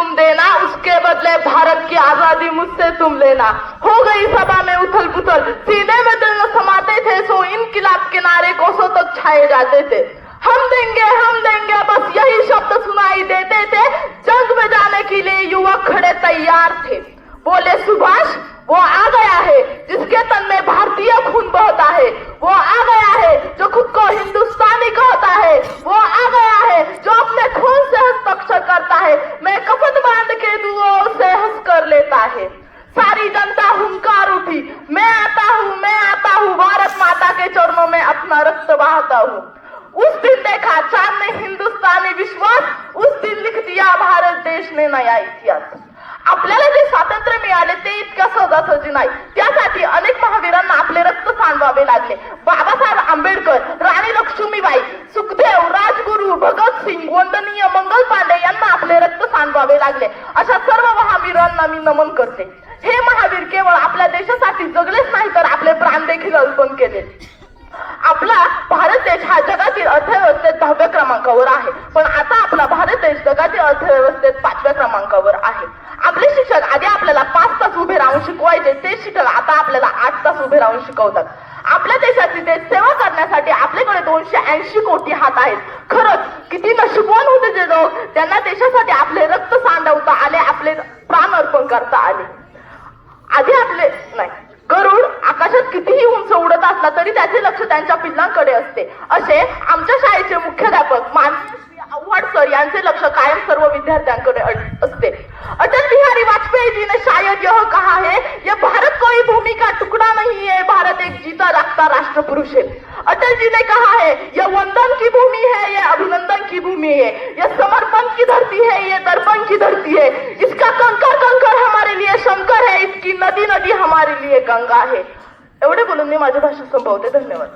तुम देना, उसके बदले भारत की आज़ादी मुझसे तुम लेना। हो गई सभा में उथल पुथल। सीने में दिल समाते थे, सो इनकिलाब के नारे कोसों तक छाए जाते थे। हम देंगे हम देंगे, बस यही शब्द सुनाई देते थे। जंग में जाने के लिए युवक खड़े तैयार थे। बोले, सुभाष, वो आ गया है। जिसके तन सारी जनता हुंकार उठी मैं आता हूँ मैं आता हूँ भारत माता के चरणों में अपना रक्त बहाता हूँ। उस दिन देखा चांद ने हिंदुस्तानी विश्वास उस दिन लिख दिया भारत देश ने नया इतिहास। आपल्याला जे स्वातंत्र्य मिळाले ते इतक्या सहजासहजी नाही. त्यासाठी अनेक महावीरांना आपले रक्त सांडवावे लागले. बाबासाहेब आंबेडकर राणी लक्ष्मीबाई सुखदेव राजगुरू भगतसिंग वंदनीय मंगल पांडे यांना आपले रक्त सांडवावे लागले अशा सर्व महावीरांना मी नमन करते. हे महावीर केवळ आपल्या देशासाठी जगलेच नाही तर आपले प्राण देखील अर्पण केले. आपला भारत देश हा जगातील अर्थव्यवस्थेत दहाव्या क्रमांकावर आहे. पण आता आपला भारत देश जगातील अर्थव्यवस्थेत पाचव्या क्रमांकावर आहे. आपले शिक्षक आधी आपल्याला पाच तास उभे राहून शिकवायचे ते शिक्षक आता आपल्याला आठ तास उभे राहून शिकवतात. आपल्या देशाची ते सेवा करण्यासाठी आपल्याकडे दोनशे ऐंशी कोटी हात आहेत. खरंच किती नशिबवान होते जे लोक. त्यांना देशासाठी आपले रक्त सांडवता आले आपले प्राण अर्पण करता आले. आधी आपले नाही गरुड आकाशात कितीही उंच उडत असला तरी त्याचे लक्ष त्यांच्या पिल्लांकडे असते. असे आमच्या शाळेचे मुख्याध्यापक आव्हाड सर यांचे लक्ष कायम सर्व विद्यार्थ्यांकडे असते. अटल बिहारी वाजपेयी जी ने शायद यह कहा है ये भारत कोई भूमि का टुकड़ा नहीं है भारत एक जीता जागता राष्ट्र पुरुष है. अटल जी ने कहा है यह वंदन की भूमि है यह अभिनंदन की भूमि है यह समर्पण की धरती है यह दर्पण की धरती है गंगा आहे. एवढे बोलून मी माझी भाषा संपवते. धन्यवाद.